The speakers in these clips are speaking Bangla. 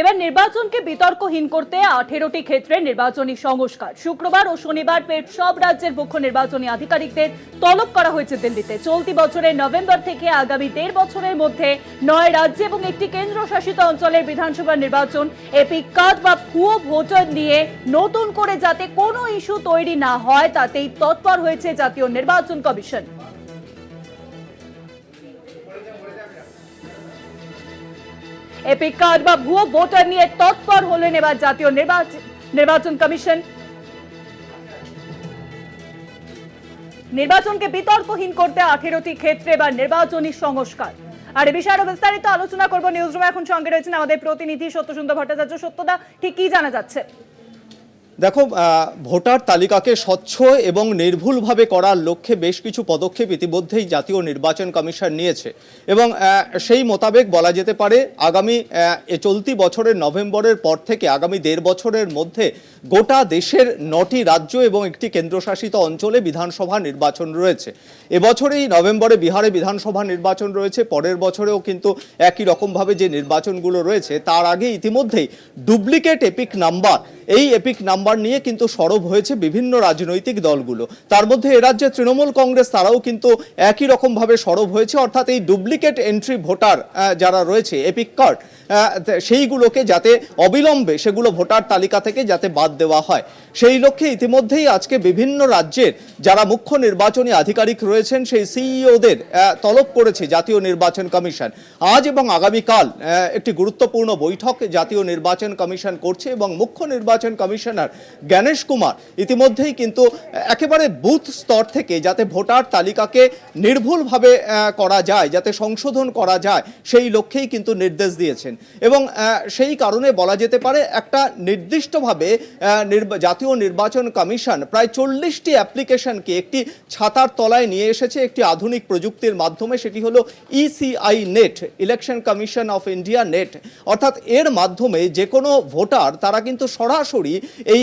এবার নির্বাচনকে বিতর্কহীন করতে আঠেরোটি ক্ষেত্রে নির্বাচনী সংস্কার। শুক্রবার ও শনিবার ফের সব রাজ্যের মুখ্য নির্বাচনী আধিকারিকদের তলব করা হয়েছে দিল্লিতে। চলতি বছরের নভেম্বর থেকে আগামী দেড় বছরের মধ্যে নয় রাজ্যে এবং একটি কেন্দ্রশাসিত অঞ্চলের বিধানসভা নির্বাচন এপিক কার্ড বা ভুয়ো ভোটার নিয়ে নতুন করে যাতে কোনো ইস্যু তৈরি না হয়, তাতেই তৎপর হয়েছে জাতীয় নির্বাচন কমিশন। এপিক কার্ড বা ভুয়ো ভোটার নিয়ে তৎপর হলেন এবার জাতীয় নির্বাচন কমিশন। নির্বাচনকে বিতর্কহীন করতে আঠেরোটি ক্ষেত্রে বা নির্বাচনী সংস্কার। আর এ বিষয়ে আরও বিস্তারিত আলোচনা করব নিউজ রুমে এখন সঙ্গে রয়েছেন আমাদের প্রতিনিধি সত্যসুন্দর ভট্টাচার্য। সত্যদা, ঠিক কি জানা যাচ্ছে? দেখো ভোটার তালিকাকে স্বচ্ছ এবং নির্ভুলভাবে করার লক্ষ্যে বেশ কিছু পদক্ষেপ ইতিমধ্যেই জাতীয় নির্বাচন কমিশন নিয়েছে। এবং সেই মোতাবেক বলা যেতে পারে, আগামী চলতি বছরের নভেম্বরের পর থেকে আগামী দেড় বছরের মধ্যে গোটা দেশের নটি রাজ্য এবং একটি কেন্দ্রশাসিত অঞ্চলে বিধানসভা নির্বাচন রয়েছে। এবছরেই নভেম্বরে বিহারে বিধানসভা নির্বাচন রয়েছে, পরের বছরেও কিন্তু একই রকমভাবে যে নির্বাচনগুলো রয়েছে, তার আগে ইতিমধ্যেই ডুপ্লিকেট এপিক নাম্বার এই এপিক নাম্বার নিয়ে কিন্তু সরব হয়েছে বিভিন্ন রাজনৈতিক দলগুলো। তার মধ্যে এরাজ্যে রাজ্যে তৃণমূল কংগ্রেস তারাও কিন্তু একই রকমভাবে সরব হয়েছে, অর্থাৎ এই ডুপ্লিকেট এন্ট্রি ভোটার যারা রয়েছে এপিক কার্ড সেইগুলোকে যাতে অবিলম্বে সেগুলো ভোটার তালিকা থেকে যাতে বাদ দেওয়া হয়। সেই লক্ষ্যে ইতিমধ্যেই আজকে বিভিন্ন রাজ্যের যারা মুখ্য নির্বাচনী আধিকারিক রয়েছেন, সেই সিইওদের তলব করেছে জাতীয় নির্বাচন কমিশন। আজ এবং আগামীকাল একটি গুরুত্বপূর্ণ বৈঠক জাতীয় নির্বাচন কমিশন করছে এবং মুখ্য নির্বাচন কমিশনার জ্ঞানেশ কুমার ইতিমধ্যেই কিন্তু একেবারে বুথ স্তর থেকে যাতে ভোটার তালিকাকে নির্ভুলভাবে করা যায়, যাতে সংশোধন করা যায়, সেই লক্ষ্যেই কিন্তু নির্দেশ দিয়েছেন। এবং সেই কারণে বলা যেতে পারে একটা নির্দিষ্টভাবে নির্বা- জাতীয় নির্বাচন কমিশন প্রায় চল্লিশটি অ্যাপ্লিকেশনকে একটি ছাতার তলায় নিয়ে এসেছে, একটি আধুনিক প্রযুক্তির মাধ্যমে, সেটি হলো ECI net election commission of India net অর্থাৎ এর মাধ্যমে যে কোনো ভোটার, তারা কিন্তু সরাসরি এই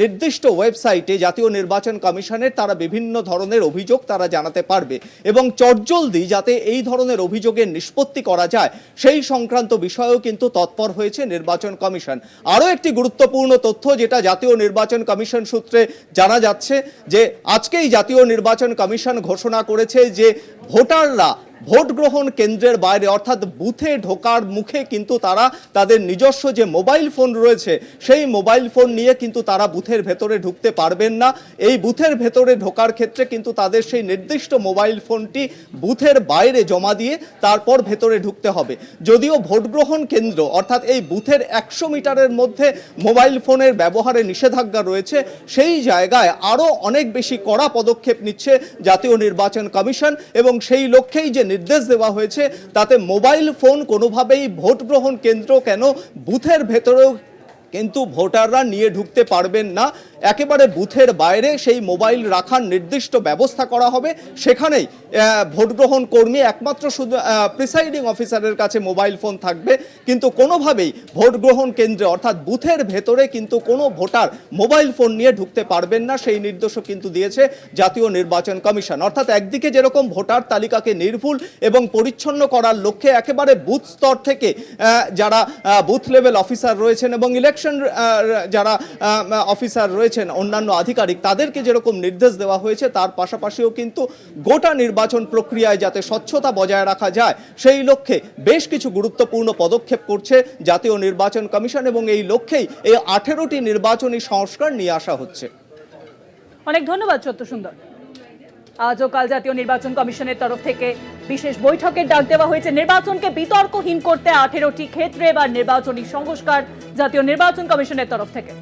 নির্দিষ্ট ওয়েবসাইটে জাতীয় নির্বাচন কমিশনের তারা বিভিন্ন ধরনের অভিযোগ তারা জানাতে পারবে এবং চটজলদি যাতে এই ধরনের অভিযোগের নিষ্পত্তি করা যায়, সেই সংক্রান্ত বিষয়েও কিন্তু তৎপর হয়েছে নির্বাচন কমিশন। আরও একটি গুরুত্বপূর্ণ তথ্য, যেটা জাতীয় নির্বাচন কমিশন সূত্রে জানা যাচ্ছে যে আজকেই জাতীয় নির্বাচন কমিশন ঘোষণা করেছে যে ভোটাররা ভোট গ্রহণ কেন্দ্রের বাইরে, অর্থাৎ বুথে ঢোকার মুখে কিন্তু তারা তাদের নিজস্ব যে মোবাইল ফোন রয়েছে, সেই মোবাইল ফোন নিয়ে কিন্তু তারা বুথের ভেতরে ঢুকতে পারবেন না। এই বুথের ভেতরে ঢোকার ক্ষেত্রে কিন্তু তাদের সেই নির্দিষ্ট মোবাইল ফোনটি বুথের বাইরে জমা দিয়ে তারপর ভেতরে ঢুকতে হবে। যদিও ভোট গ্রহণ কেন্দ্র, অর্থাৎ এই বুথের একশো মিটারের মধ্যে মোবাইল ফোনের ব্যবহারে নিষেধাজ্ঞা রয়েছে, সেই জায়গায় আরও অনেক বেশি কড়া পদক্ষেপ নিচ্ছে জাতীয় নির্বাচন কমিশন এবং সেই লক্ষ্যেই যে নির্দেশ দেওয়া হয়েছে, তাতে মোবাইল ফোন কোনোভাবেই ভোট গ্রহণ কেন্দ্র কেন? বুথের ভেতরেও কিন্তু ভোটাররা নিয়ে ঢুকতে পারবেন না। একেবারে বুথের বাইরে সেই মোবাইল রাখার নির্দিষ্ট ব্যবস্থা করা হবে। সেখানেই ভোটগ্রহণ কর্মী একমাত্র শুধু প্রিসাইডিং অফিসারের কাছে মোবাইল ফোন থাকবে। কিন্তু কোনোভাবেই ভোট গ্রহণ কেন্দ্রে, অর্থাৎ বুথের ভেতরে কিন্তু কোনো ভোটার মোবাইল ফোন নিয়ে ঢুকতে পারবেন না, সেই নির্দেশও কিন্তু দিয়েছে জাতীয় নির্বাচন কমিশন। অর্থাৎ একদিকে যেরকম ভোটার তালিকাকে নির্ভুল এবং পরিচ্ছন্ন করার লক্ষ্যে একেবারে বুথ স্তর থেকে যারা বুথ লেভেল অফিসার রয়েছেন এবং ইলেকশন যারা অফিসার রয়েছেন অন্যান্য আধিকারিক, তাদেরকে যেরকম নির্দেশ দেওয়া হয়েছে, তার পাশাপাশিও কিন্তু গোটা নির্বাচন প্রক্রিয়ায় যাতে স্বচ্ছতা বজায় রাখা যায়, সেই লক্ষ্যে বেশ কিছু গুরুত্বপূর্ণ পদক্ষেপ করছে জাতীয় নির্বাচন কমিশন এবং এই লক্ষ্যেই এই আঠেরোটি নির্বাচনী সংস্কার নিয়ে আসা হচ্ছে। অনেক ধন্যবাদ সত্য সুন্দর আজ ও কাল জাতীয় নির্বাচন কমিশনের তরফ থেকে বিশেষ বৈঠকের ডাক দেওয়া হয়েছে। নির্বাচনকে বিতর্কহীন করতে আঠেরোটি ক্ষেত্রে বা নির্বাচনী সংস্কার জাতীয় নির্বাচন কমিশনের তরফ থেকে।